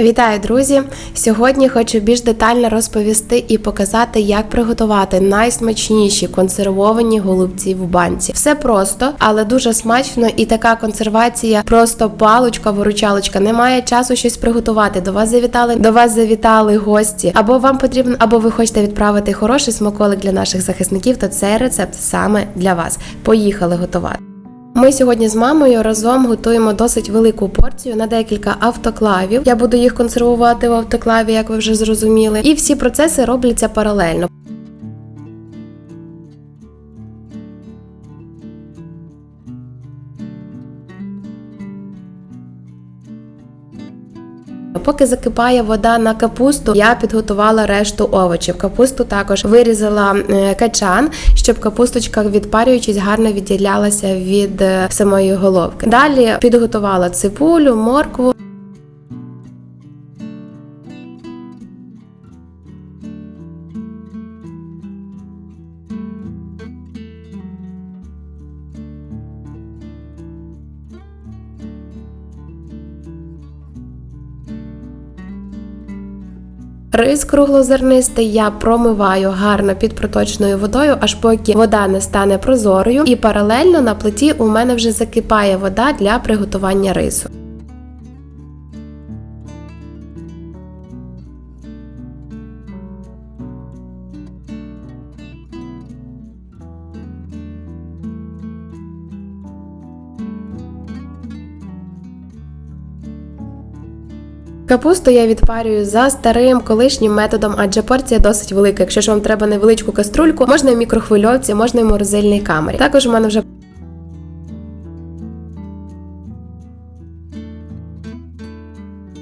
Вітаю, друзі! Сьогодні хочу більш детально розповісти і показати, як приготувати найсмачніші консервовані голубці в банці. Все просто, але дуже смачно, і така консервація просто палочка, виручалочка. Немає часу щось приготувати. До вас завітали, до вас завітали гості. Або вам потрібно, або ви хочете відправити хороший смаколик для наших захисників, то цей рецепт саме для вас. Поїхали готувати. Ми сьогодні з мамою разом готуємо досить велику порцію на декілька автоклавів. Я буду їх консервувати в автоклаві, як ви вже зрозуміли. І всі процеси робляться паралельно. Поки закипає вода на капусту, я підготувала решту овочів. Капусту також вирізала е, качан, щоб капусточка, відпарюючись, гарно відділялася від е, самої головки. Далі підготувала цибулю, моркву. Рис круглозернистий я промиваю гарно під проточною водою, аж поки вода не стане прозорою, і паралельно на плиті у мене вже закипає вода для приготування рису. Капусту я відпарюю за старим колишнім методом, адже порція досить велика. Якщо ж вам треба невеличку каструльку, можна в мікрохвильовці, можна в морозильній камері. Також у мене вже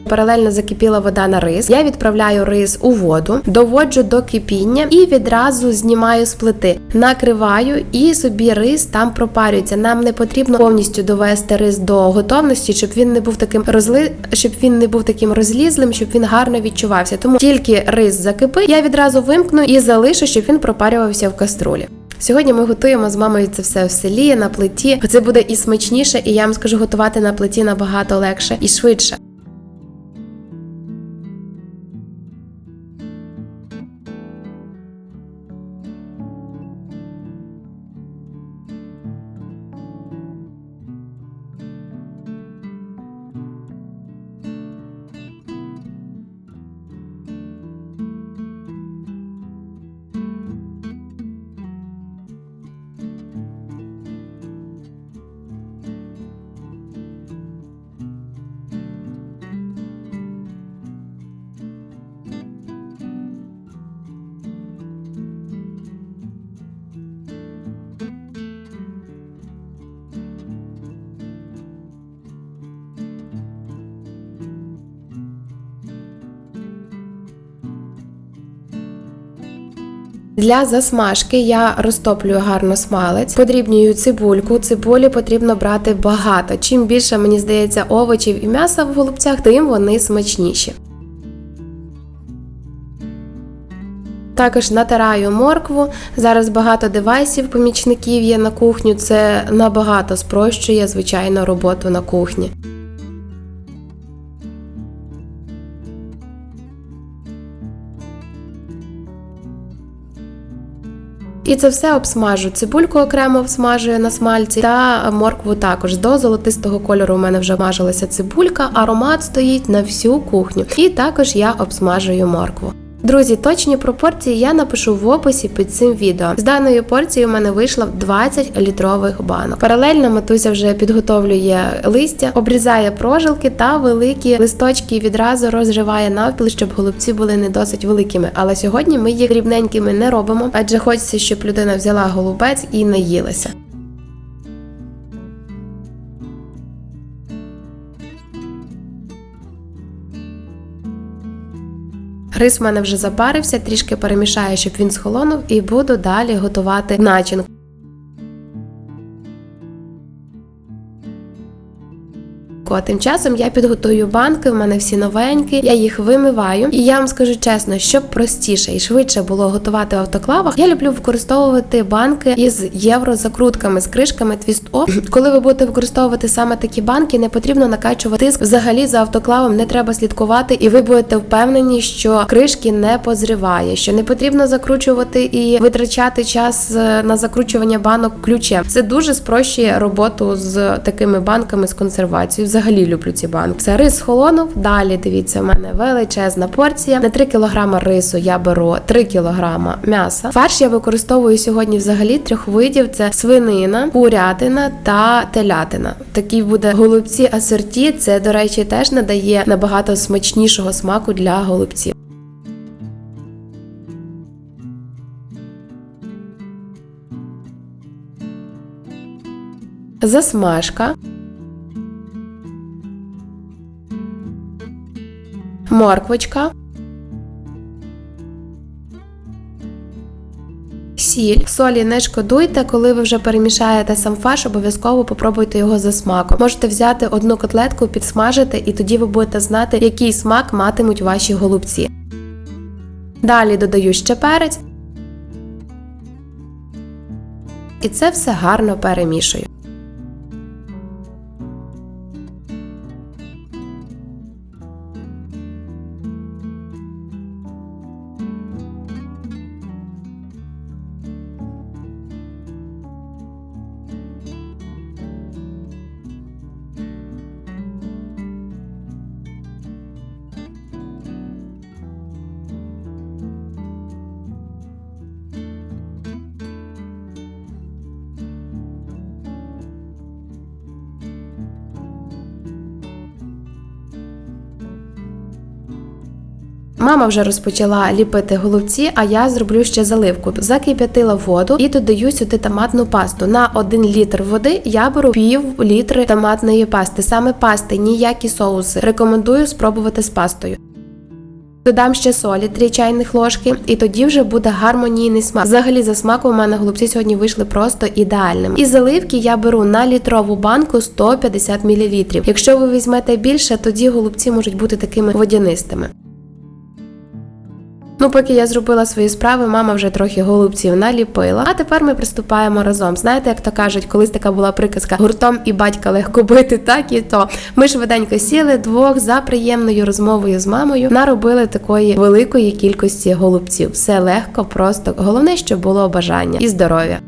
Паралельно закипіла вода на рис. Я відправляю рис у воду, доводжу до кипіння і відразу знімаю з плити, накриваю і собі рис там пропарюється. Нам не потрібно повністю довести рис до готовності, щоб він не був таким розли, щоб він не був таким розлізлим, щоб він гарно відчувався. Тому тільки рис закипить, я відразу вимкну і залишу, щоб він пропарювався в каструлі. Сьогодні ми готуємо з мамою це все в селі на плиті. Це буде і смачніше, і я вам скажу, готувати на плиті набагато легше і швидше. Для засмажки я розтоплюю гарно смалець, подрібнюю цибульку. Цибулі потрібно брати багато. Чим більше, мені здається, овочів і м'яса в голубцях, тим вони смачніші. Також натираю моркву. Зараз багато девайсів, помічників є на кухню. Це набагато спрощує, звичайно, роботу на кухні. І це все обсмажу. Цибульку окремо обсмажую на смальці та моркву також. До золотистого кольору у мене вже мажилася цибулька, аромат стоїть на всю кухню. І також я обсмажую моркву. Друзі, точні пропорції я напишу в описі під цим відео. З даної порції у мене вийшло 20 літрових банок. Паралельно матуся вже підготовлює листя, обрізає прожилки та великі листочки відразу розриває навпіл, щоб голубці були не досить великими. Але сьогодні ми їх дрібненькими не робимо, адже хочеться, щоб людина взяла голубець і наїлася. Рис в мене вже запарився, трішки перемішаю, щоб він схолонув, і буду далі готувати начинку. А тим часом я підготую банки, в мене всі новенькі, я їх вимиваю. І я вам скажу чесно, щоб простіше і швидше було готувати в автоклавах, я люблю використовувати банки із єврозакрутками, з кришками Off. Коли ви будете використовувати саме такі банки, не потрібно накачувати тиск. Взагалі за автоклавом не треба слідкувати, і ви будете впевнені, що кришки не позриває, що не потрібно закручувати і витрачати час е, на закручування банок ключем. Це дуже спрощує роботу з такими банками з консервацією. Люблю ці банки. Все, рис холонув. Далі дивіться, в мене величезна порція. На 3 кг рису я беру 3 кг м'яса. Фарш я використовую сьогодні взагалі трьох видів: це свинина, курятина та телятина. Такі буде голубці асорті. Це, до речі, теж надає набагато смачнішого смаку для голубців. Засмажка. Морквочка. Сіль, солі не шкодуйте, коли ви вже перемішаєте сам фарш, обов'язково попробуйте його за смаком. Можете взяти одну котлетку, підсмажити, і тоді ви будете знати, який смак матимуть ваші голубці. Далі додаю ще перець. І це все гарно перемішую. Мама вже розпочала ліпити голубці, а я зроблю ще заливку. Закип'ятила воду і додаю сюди томатну пасту. На 1 літр води я беру пів літри томатної пасти. Саме пасти, ніякі соуси. Рекомендую спробувати з пастою. Додам ще солі 3 чайних ложки, і тоді вже буде гармонійний смак. Взагалі, за смаком у мене голубці сьогодні вийшли просто ідеальними. І заливки я беру на літрову банку 150 мл. Якщо ви візьмете більше, тоді голубці можуть бути такими водянистими. Ну, поки я зробила свої справи, мама вже трохи голубців наліпила. А тепер ми приступаємо разом. Знаєте, як то кажуть, колись така була приказка гуртом і батька легко бити, так і то. Ми швиденько сіли двох за приємною розмовою з мамою, наробили такої великої кількості голубців. Все легко, просто головне, щоб було бажання і здоров'я.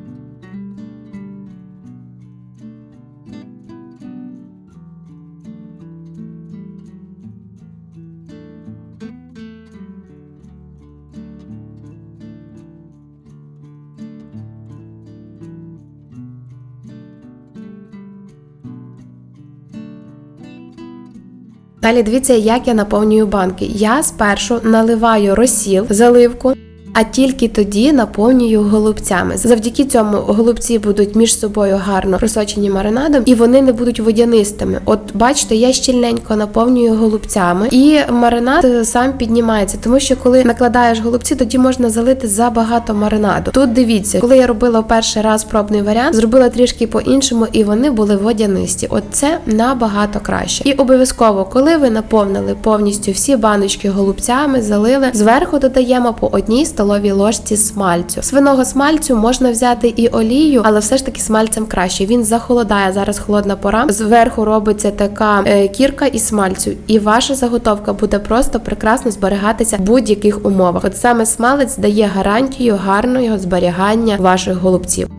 Далі дивіться, як я наповнюю банки. Я спершу наливаю розсіл, заливку. А тільки тоді наповнюю голубцями. Завдяки цьому голубці будуть між собою гарно просочені маринадом, і вони не будуть водянистими. От бачите, я щільненько наповнюю голубцями, і маринад е, сам піднімається, тому що коли накладаєш голубці, тоді можна залити забагато маринаду. Тут дивіться, коли я робила перший раз пробний варіант, зробила трішки по-іншому, і вони були водянисті. От це набагато краще. І обов'язково, коли ви наповнили повністю всі баночки голубцями, залили, зверху додаємо по одній столовій ложці смальцю. Свиного смальцю можна взяти і олію, але все ж таки смальцем краще. Він захолодає зараз холодна пора. Зверху робиться така е, кірка із смальцю, і ваша заготовка буде просто прекрасно зберігатися в будь-яких умовах. От саме смалець дає гарантію гарного зберігання ваших голубців.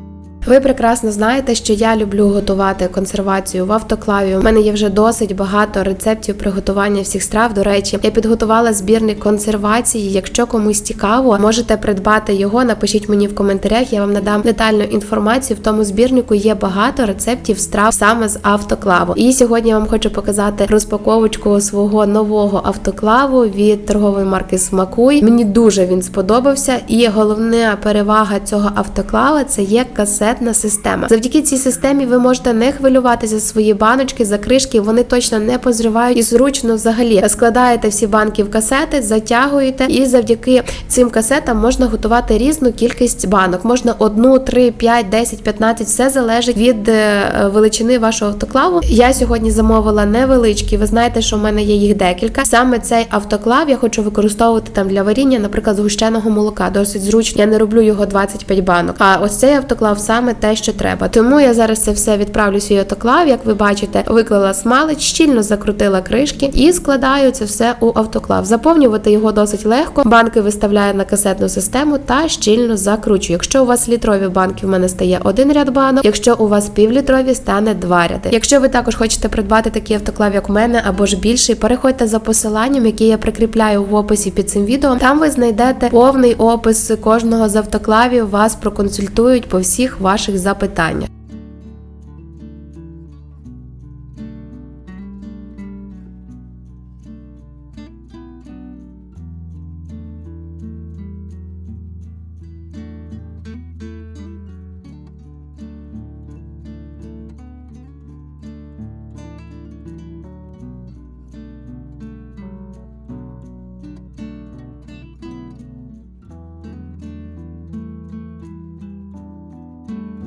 Ви прекрасно знаєте, що я люблю готувати консервацію в автоклаві. У мене є вже досить багато рецептів приготування всіх страв. До речі, я підготувала збірник консервації. Якщо комусь цікаво, можете придбати його. Напишіть мені в коментарях. Я вам надам детальну інформацію. В тому збірнику є багато рецептів страв саме з автоклаву. І сьогодні я вам хочу показати розпаковочку свого нового автоклаву від торгової марки Смакуй. Мені дуже він сподобався, і головна перевага цього автоклава це є касетна касетна система. Завдяки цій системі ви можете не хвилюватися за свої баночки, за кришки, вони точно не позривають і зручно взагалі складаєте всі банки в касети, затягуєте, і завдяки цим касетам можна готувати різну кількість банок. Можна одну, три, п'ять, десять, п'ятнадцять. Все залежить від е, величини вашого автоклаву. Я сьогодні замовила невеличкі. Ви знаєте, що в мене є їх декілька. Саме цей автоклав я хочу використовувати там для варіння, наприклад, згущеного молока. Досить зручно. Я не роблю його 25 банок. А ось цей автоклав саме те, що треба. Тому я зараз це все відправлю свій автоклав. Як ви бачите, виклала смалець, щільно закрутила кришки і складаю це все у автоклав. Заповнювати його досить легко. Банки виставляю на касетну систему та щільно закручую. Якщо у вас літрові банки, в мене стає один ряд банок. Якщо у вас півлітрові, стане два ряди. Якщо ви також хочете придбати такий автоклав, як у мене, або ж більший, переходьте за посиланням, яке я прикріпляю в описі під цим відео. Там ви знайдете повний опис кожного з автоклавів. Вас проконсультують по всіх ваших запитаннях.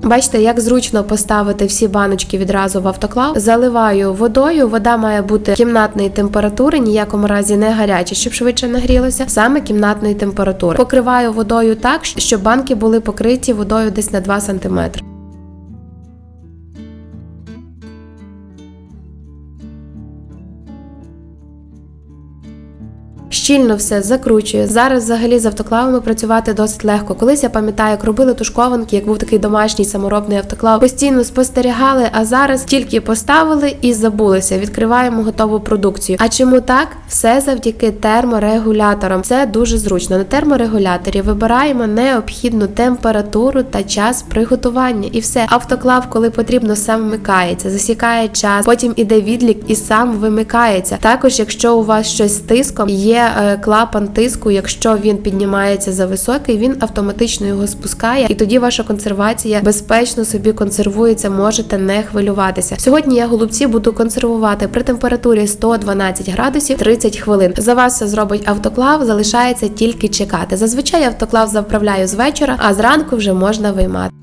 Бачите, як зручно поставити всі баночки відразу в автоклав. Заливаю водою. Вода має бути кімнатної температури, ніякому разі не гаряча, щоб швидше нагрілося. Саме кімнатної температури. Покриваю водою так, щоб банки були покриті водою десь на 2 см. Щільно все закручує. Зараз взагалі з автоклавами працювати досить легко. Колись я пам'ятаю, як робили тушкованки, як був такий домашній саморобний автоклав. Постійно спостерігали, а зараз тільки поставили і забулися. Відкриваємо готову продукцію. А чому так? Все завдяки терморегуляторам. Це дуже зручно. На терморегуляторі вибираємо необхідну температуру та час приготування. І все. Автоклав, коли потрібно, сам вмикається, засікає час, потім іде відлік і сам вимикається. Також, якщо у вас щось з тиском, є е, клапан тиску. Якщо він піднімається за високий, він автоматично його спускає, і тоді ваша консервація безпечно собі консервується. Можете не хвилюватися. Сьогодні я голубці буду консервувати при температурі 112 градусів 30 хвилин. За вас все зробить автоклав, залишається тільки чекати. Зазвичай автоклав заправляю з вечора, а зранку вже можна виймати.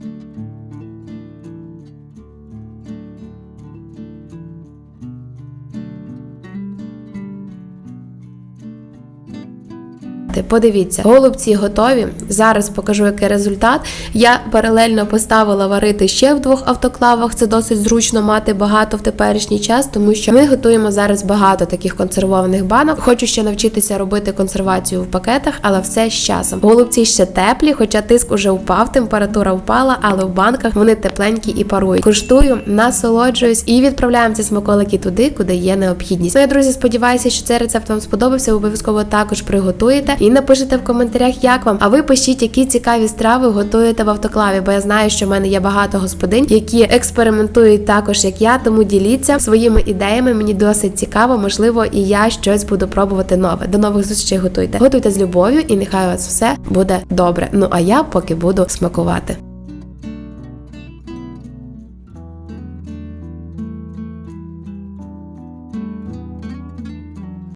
Подивіться, голубці готові. Зараз покажу, який результат. Я паралельно поставила варити ще в двох автоклавах. Це досить зручно мати багато в теперішній час, тому що ми готуємо зараз багато таких консервованих банок. Хочу ще навчитися робити консервацію в пакетах, але все з часом. Голубці ще теплі, хоча тиск уже впав, температура впала, але в банках вони тепленькі і парують. Куштую, насолоджуюсь і відправляємо ці смаколики туди, куди є необхідність. Ну, я друзі, сподіваюся, що цей рецепт вам сподобався. Обов'язково також приготуєте і напишете в коментарях, як вам. А ви пишіть, які цікаві страви готуєте в автоклаві, бо я знаю, що в мене є багато господинь, які експериментують також, як я. Тому діліться своїми ідеями. Мені досить цікаво, можливо, і я щось буду пробувати нове. До нових зустрічей готуйте. Готуйте з любов'ю, і нехай у вас все буде добре. Ну а я поки буду смакувати.